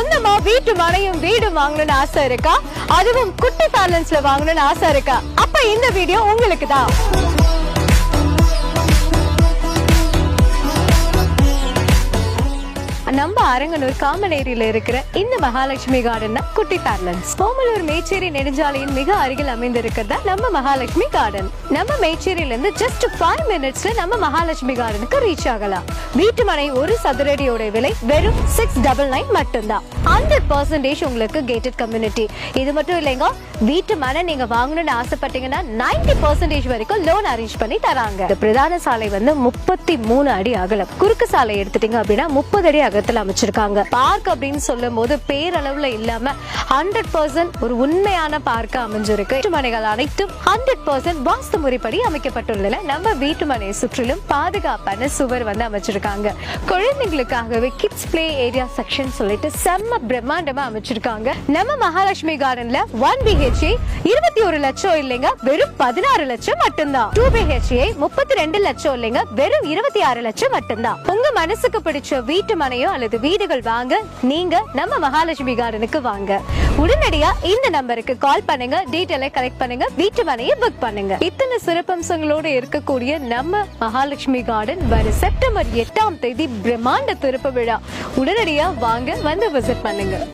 சொந்தமா வீட்டு மனையும் வீடும் வாங்கணும்னு ஆசை இருக்கா? அதுவும் குட்டி பேலன்ஸ்ல வாங்கணும்னு ஆசை இருக்கா? அப்ப இந்த வீடியோ உங்களுக்கு தான் நம்ம அரங்கனூர் காமநேரியில இருக்கிற இந்த மகாலட்சுமி கார்டன் தான் குட்டி பேர்லன்ஸ் கோமலூர் மேச்சேரி நெடுஞ்சாலையின் மிக அருகில் அமைந்திருக்கிறதா நம்ம மகாலட்சுமி கார்டன் நம்ம மேச்சேரியில இருந்து ஜஸ்ட் ஃபைவ் மினிட்ஸ்ல நம்ம மகாலட்சுமி கார்டனுக்கு ரீச் ஆகலாம். வீட்டு மனை ஒரு சதுரடியோட விலை வெறும் சிக்ஸ் டபுள் நைன் மட்டும்தான். ஹண்ட்ரட் பர்சன்டேஜ் உங்களுக்கு கேட்டட் கம்யூனிட்டி இது மட்டும் இல்லைங்க வீட்டு மனை நீங்க வாங்கணும்னு ஆசைப்பட்டீங்கன்னா நைன்டி பர்சன்டேஜ் வரைக்கும் லோன் அரேஞ்ச் பண்ணி தராங்க. இந்த பிரதான சாலை வந்து முப்பத்தி மூணு அடி அகலம். குறுக்கு சாலை எடுத்துட்டீங்க அப்படின்னா முப்பது அடி அகலத்தில் அமைச்சிருக்காங்க. பார்க் அப்படின்னு சொல்லும் போது பேரளவுல இல்லாம ஹண்ட்ரட் பர்சன்ட் ஒரு உண்மையான பார்க்க அமைஞ்சிருக்கு. வீட்டு மனைகள் அனைத்தும் ஹண்ட்ரட் பர்சன்ட் வாஸ்து முறைப்படி அமைக்கப்பட்டுள்ளன. நம்ம வீட்டு மனையை சுற்றிலும் பாதுகாப்பான சுவர் வந்து அமைச்சிருக்காங்க. குழந்தைங்களுக்காகவே கிட்ஸ் பிளே ஏரியா செக்ஷன் சொல்லிட்டு செம்ம பிரம்மாண்டமா அமைச்சிருக்காங்க. நம்ம மகாலட்சுமி கார்டன்ல ஒன் பிஹெச்ஏ இருபத்தி ஒரு லட்சம் இல்லைங்க வெறும் பதினாறு லட்சம் மட்டும்தான். டூ பிஹெச்ஏ முப்பத்தி ரெண்டு லட்சம் இல்லைங்க வெறும் இருபத்தி ஆறு லட்சம் மட்டும்தான். உங்க மனசுக்கு பிடிச்ச வீட்டு மனையோ அல்லது வீடுகள் வாங்க நீங்க நம்ம மகாலட்சுமி கார்டனுக்கு வாங்க. உடனடியா இந்த நம்பருக்கு கால் பண்ணுங்க. டீட்டெயிலை கலெக்ட் பண்ணுங்க. வீட்டு மனையை புக் பண்ணுங்க. இத்தனை சிறப்பம்சங்களோட இருக்கக்கூடிய நம்ம மகாலட்சுமி கார்டன் வர செப்டம்பர் எட்டாம் தேதி பிரம்மாண்ட திறப்பு விழா. உடனடியா வாங்க வந்து விசிட் பண்ணுங்க.